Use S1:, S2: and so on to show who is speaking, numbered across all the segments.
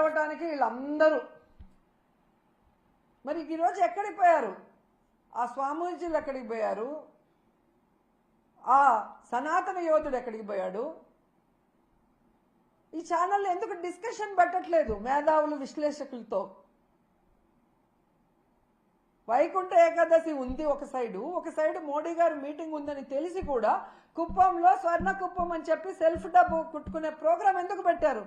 S1: గడవటానికి వీళ్ళందరూ. మరి ఈరోజు ఎక్కడికి పోయారు? ఆ స్వామీజీలు ఎక్కడికి పోయారు? ఆ సనాతన యోధుడు ఎక్కడికి పోయాడు? ఈ ఛానల్ ఎందుకు డిస్కషన్ పెట్టట్లేదు మేధావులు విశ్లేషకులతో? వైకుంఠ ఏకాదశి ఉంది ఒక సైడు ఒక సైడు మోడీ గారు మీటింగ్ ఉందని తెలిసి కూడా కుప్పంలో స్వర్ణ కుప్పం అని చెప్పి సెల్ఫ్ డబ్బు కుట్టుకునే ప్రోగ్రాం ఎందుకు పెట్టారు?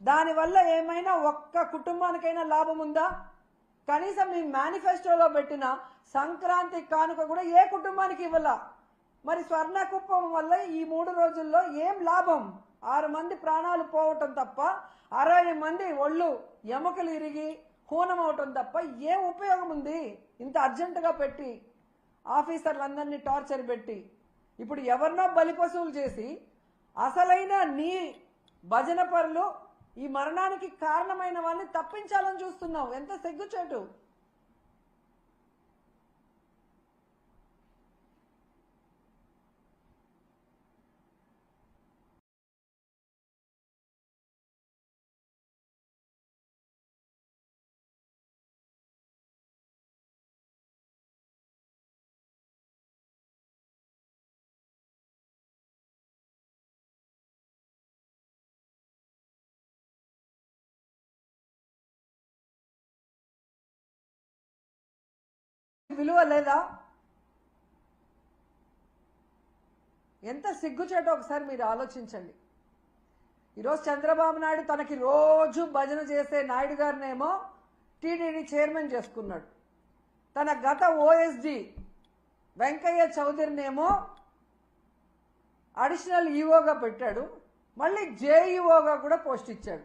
S1: దానివల్ల ఏమైనా ఒక్క కుటుంబానికైనా లాభం ఉందా కనీసం మీ మేనిఫెస్టోలో పెట్టిన సంక్రాంతి కానుక కూడా ఏ కుటుంబానికి ఇవ్వాల? మరి స్వర్ణ కుప్పం వల్ల ఈ మూడు రోజుల్లో ఏం లాభం? ఆరు మంది ప్రాణాలు పోవటం తప్ప అరవై మంది ఒళ్ళు ఎముకలు ఇరిగి హూనం అవటం తప్ప ఏం ఉపయోగం ఉంది ఇంత అర్జెంటుగా పెట్టి ఆఫీసర్లందరినీ టార్చర్ పెట్టి ఇప్పుడు ఎవరినో బలిపశువులు చేసి అసలైన నీ భజన పరులు ఈ మరణానికి కారణమైన వాళ్ళని తప్పించాలని చూస్తున్నావు. ఎంత సిగ్గుచేటు. విలువ లేదా? ఎంత సిగ్గుచేటో ఒకసారి మీరు ఆలోచించండి. ఈరోజు చంద్రబాబు నాయుడు తనకి రోజు భజన చేసే నాయుడు గారినేమో టీడీడీ చైర్మన్ చేసుకున్నాడు. తన గత ఓఎస్డి వెంకయ్య చౌదరినేమో అడిషనల్ ఈఓగా పెట్టాడు. మళ్ళీ జేఈఓగా కూడా పోస్ట్ ఇచ్చాడు.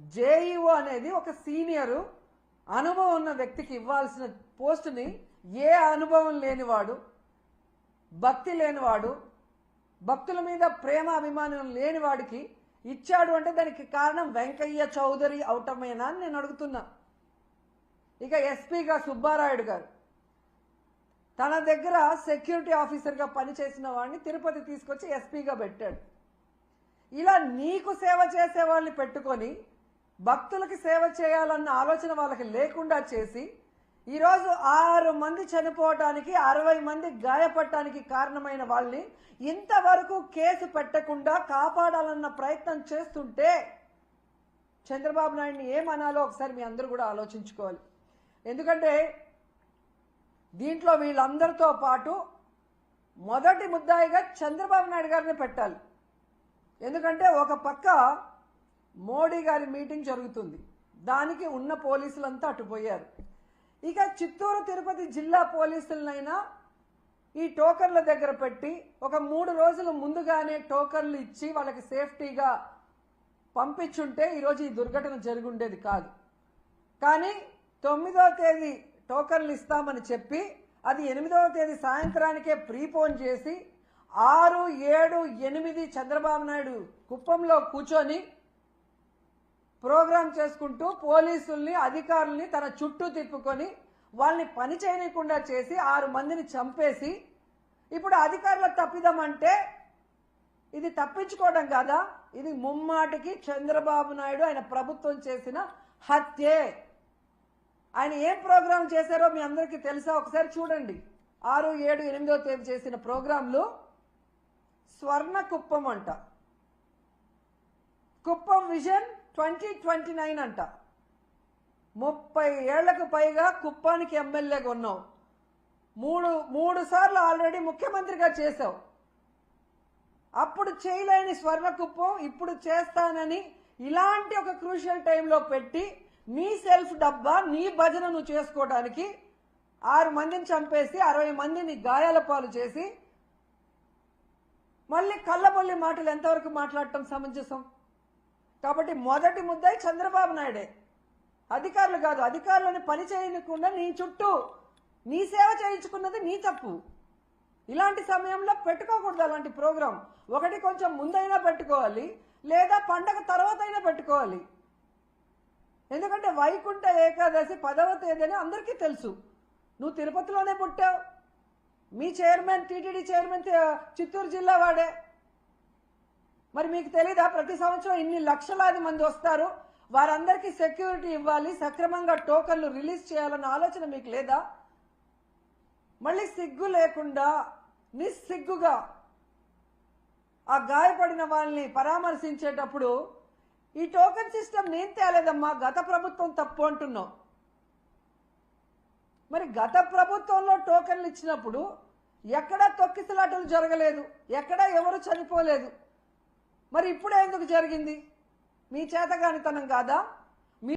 S1: జేఈఓ అనేది ఒక సీనియరు అనుభవం ఉన్న వ్యక్తికి ఇవ్వాల్సిన పోస్టుని ఏ అనుభవం లేనివాడు భక్తి లేనివాడు భక్తుల మీద ప్రేమ అభిమానం లేనివాడికి ఇచ్చాడు అంటే దానికి కారణం వెంకయ్య చౌదరి అవటమేనా అని నేను అడుగుతున్నా. ఇక ఎస్పీగా సుబ్బారాయుడు గారు తన దగ్గర సెక్యూరిటీ ఆఫీసర్గా పనిచేసిన వాడిని తిరుపతి తీసుకొచ్చి ఎస్పీగా పెట్టాడు. ఇలా నీకు సేవ చేసే వాళ్ళని పెట్టుకొని భక్తులకి సేవ చేయాలన్న ఆలోచన వాళ్ళకి లేకుండా చేసి ఈరోజు ఆరు మంది చనిపోవటానికి అరవై మంది గాయపడటానికి కారణమైన వాళ్ళని ఇంతవరకు కేసు పెట్టకుండా కాపాడాలన్న ప్రయత్నం చేస్తుంటే చంద్రబాబు నాయుడిని ఏమనాలో ఒకసారి మీ అందరూ కూడా ఆలోచించుకోవాలి. ఎందుకంటే దీంట్లో వీళ్ళందరితో పాటు మొదటి ముద్దాయిగా చంద్రబాబు నాయుడు గారిని పెట్టాలి. ఎందుకంటే ఒక పక్క మోడీ గారి మీటింగ్ జరుగుతుంది. దానికి ఉన్న పోలీసులంతా అటుపోయారు. ఇక చిత్తూరు తిరుపతి జిల్లా పోలీసులనైనా ఈ టోకన్ల దగ్గర పెట్టి ఒక మూడు రోజులు ముందుగానే టోకన్లు ఇచ్చి వాళ్ళకి సేఫ్టీగా పంపించుంటే ఈరోజు ఈ దుర్ఘటన జరిగి ఉండేది కాదు. కానీ తొమ్మిదో తేదీ టోకన్లు ఇస్తామని చెప్పి అది ఎనిమిదవ తేదీ సాయంత్రానికే ప్రీపోన్ చేసి ఆరు ఏడు ఎనిమిది చంద్రబాబు నాయుడు కుప్పంలో కూర్చొని ప్రోగ్రాం చేసుకుంటూ పోలీసుల్ని అధికారుల్ని తన చుట్టూ తిప్పుకొని వాళ్ళని పని చేయనీయకుండా చేసి ఆరు మందిని చంపేసి ఇప్పుడు అధికారుల తప్పిదమంటే ఇది తప్పించుకోవడం కాదా? ఇది ముమ్మాటికి చంద్రబాబు నాయుడు ఆయన ప్రభుత్వం చేసిన హత్యే. ఆయన ఏం ప్రోగ్రాం చేశారో మీ అందరికీ తెలుసా? ఒకసారి చూడండి. ఆరు ఏడు ఎనిమిదో తేదీ చేసిన ప్రోగ్రాంలు స్వర్ణ కుప్పం అంట. Kuppam vision twenty twenty nine అంట. ముప్పై ఏళ్ళకు పైగా కుప్పానికి ఎమ్మెల్యేగా ఉన్నావు మూడు మూడు సార్లు ఆల్రెడీ ముఖ్యమంత్రిగా చేశావు. అప్పుడు చేయలేని స్వర్ణ కుప్పం ఇప్పుడు చేస్తానని ఇలాంటి ఒక క్రూషియల్ టైంలో పెట్టి నీ సెల్ఫ్ డబ్బా నీ భజన నువ్వు చేసుకోవడానికి ఆరు మందిని చంపేసి అరవై మందిని గాయాల పాలు చేసి మళ్ళీ కళ్ళబొల్లి మాటలు ఎంతవరకు మాట్లాడటం సమంజసం? కాబట్టి మొదటి ముద్దాయి చంద్రబాబు నాయుడే. అధికారులు కాదు అధికారులను పని చేయకుండా నీ చుట్టూ నీ సేవ చేయించుకున్నది నీ తప్పు. ఇలాంటి సమయంలో పెట్టుకోకూడదు అలాంటి ప్రోగ్రాం. ఒకటి కొంచెం ముందైనా పెట్టుకోవాలి లేదా పండగ తర్వాత అయినా పెట్టుకోవాలి. ఎందుకంటే వైకుంఠ ఏకాదశి పదవ తేదీని అందరికీ తెలుసు. నువ్వు తిరుపతిలోనే పుట్టావు. మీ చైర్మన్ టీటీడీ చైర్మన్ చిత్తూరు జిల్లా వాడే. మరి మీకు తెలీదా? ప్రతి సంవత్సరం ఇన్ని లక్షలాది మంది వస్తారు. వారందరికీ సెక్యూరిటీ ఇవ్వాలి. సక్రమంగా టోకన్లు రిలీజ్ చేయాలన్న ఆలోచన మీకు లేదా? మళ్ళీ సిగ్గు లేకుండా నిస్సిగ్గుగా ఆ గాయపడిన వాళ్ళని పరామర్శించేటప్పుడు ఈ టోకన్ సిస్టమ్ నేను తేలేదమ్మా గత ప్రభుత్వం తప్పు అంటున్నాం మరి గత ప్రభుత్వంలో టోకెన్లు ఇచ్చినప్పుడు ఎక్కడా తొక్కిసలాటలు జరగలేదు. ఎక్కడా ఎవరు చనిపోలేదు. మరి ఇప్పుడే ఎందుకు జరిగింది? మీ చేతగానితనం కాదా?